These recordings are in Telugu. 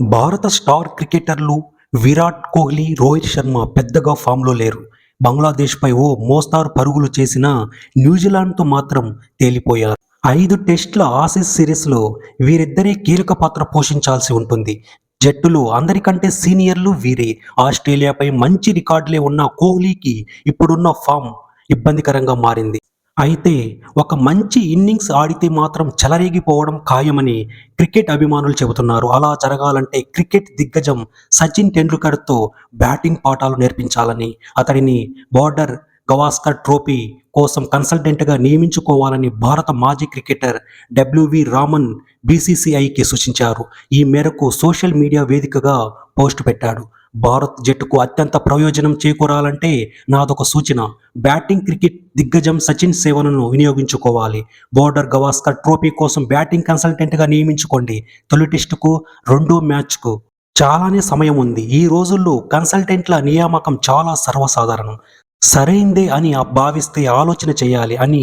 భారత స్టార్ క్రికెటర్లు విరాట్ కోహ్లీ రోహిత్ శర్మ పెద్దగా ఫామ్లో లేరు. బంగ్లాదేశ్పై ఓ మోస్తారు పరుగులు చేసిన న్యూజిలాండ్తో మాత్రం తేలిపోయారు. ఐదు టెస్టుల ఆసీస్ సిరీస్లో వీరిద్దరే కీలక పాత్ర పోషించాల్సి ఉంటుంది. జట్టులో అందరికంటే సీనియర్లు వీరే. ఆస్ట్రేలియాపై మంచి రికార్డులే ఉన్న కోహ్లీకి ఇప్పుడున్న ఫామ్ ఇబ్బందికరంగా మారింది. అయితే ఒక మంచి ఇన్నింగ్స్ ఆడితే మాత్రం చెలరేగిపోవడం ఖాయమని క్రికెట్ అభిమానులు చెబుతున్నారు. అలా జరగాలంటే క్రికెట్ దిగ్గజం సచిన్ టెండూల్కర్తో బ్యాటింగ్ పాఠాలు నేర్పించాలని అతడిని బార్డర్ గవాస్కర్ ట్రోఫీ కోసం కన్సల్టెంట్గా నియమించుకోవాలని భారత మాజీ క్రికెటర్ డబ్ల్యూవి రామన్ బీసీసీఐకి సూచించారు. ఈ మేరకు సోషల్ మీడియా వేదికగా పోస్ట్ పెట్టాడు. భారత్ జట్టుకు అత్యంత ప్రయోజనం చేకూరాలంటే నాదొక సూచన. బ్యాటింగ్ క్రికెట్ దిగ్గజం సచిన్ సేవలను వినియోగించుకోవాలి. బోర్డర్ గవాస్కర్ ట్రోఫీ కోసం బ్యాటింగ్ కన్సల్టెంట్గా నియమించుకోండి. తొలి టెస్టుకు రెండో మ్యాచ్కు. చాలానే సమయం ఉంది. ఈ రోజుల్లో కన్సల్టెంట్ల నియామకం చాలా సర్వసాధారణం. సరైందే అని భావిస్తే ఆలోచన చేయాలి అని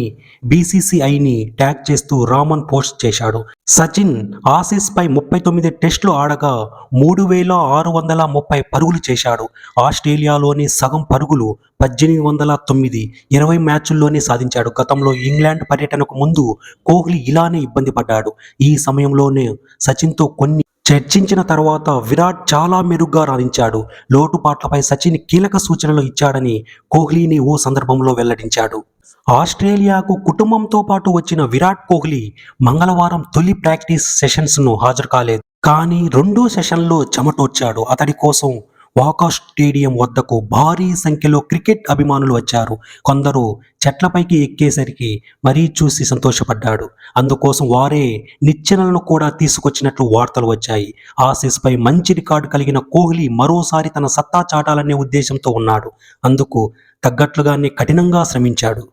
బీసీసీఐని ట్యాగ్ చేస్తూ రామన్ పోస్ట్ చేశాడు. సచిన్ ఆసీస్ పై ముప్పై తొమ్మిది టెస్టులు ఆడగా మూడు వేల ఆరు వందల ముప్పై పరుగులు చేశాడు. ఆస్ట్రేలియాలోని సగం పరుగులు పద్దెనిమిది వందల తొమ్మిది ఇరవై మ్యాచ్ల్లోనే సాధించాడు. గతంలో ఇంగ్లాండ్ పర్యటనకు ముందు కోహ్లీ ఇలానే ఇబ్బంది పడ్డాడు. ఈ సమయంలోనే సచిన్తో కొన్ని చర్చించిన తర్వాత విరాట్ చాలా మెరుగ్గా రాణించాడు. లోటుపాట్లపై సచిన్ కీలక సూచనలు ఇచ్చాడని కోహ్లీని ఓ సందర్భంలో వెల్లడించాడు. ఆస్ట్రేలియాకు కుటుంబంతో పాటు వచ్చిన విరాట్ కోహ్లీ మంగళవారం తొలి ప్రాక్టీస్ సెషన్స్ను హాజరు కాలేదు. కానీ రెండో సెషన్లో చెమటోడ్చాడు. అతడి కోసం వాకా స్టేడియం వద్దకు భారీ సంఖ్యలో క్రికెట్ అభిమానులు వచ్చారు. కొందరు చెట్లపైకి ఎక్కేసరికి మరీ చూసి సంతోషపడ్డాడు. అందుకోసం వారే నిచ్చెనలను కూడా తీసుకొచ్చినట్లు వార్తలు వచ్చాయి. ఆసీస్పై మంచి రికార్డు కలిగిన కోహ్లీ మరోసారి తన సత్తా చాటాలనే ఉద్దేశంతో ఉన్నాడు. అందుకు తగ్గట్లుగానే కఠినంగా శ్రమించాడు.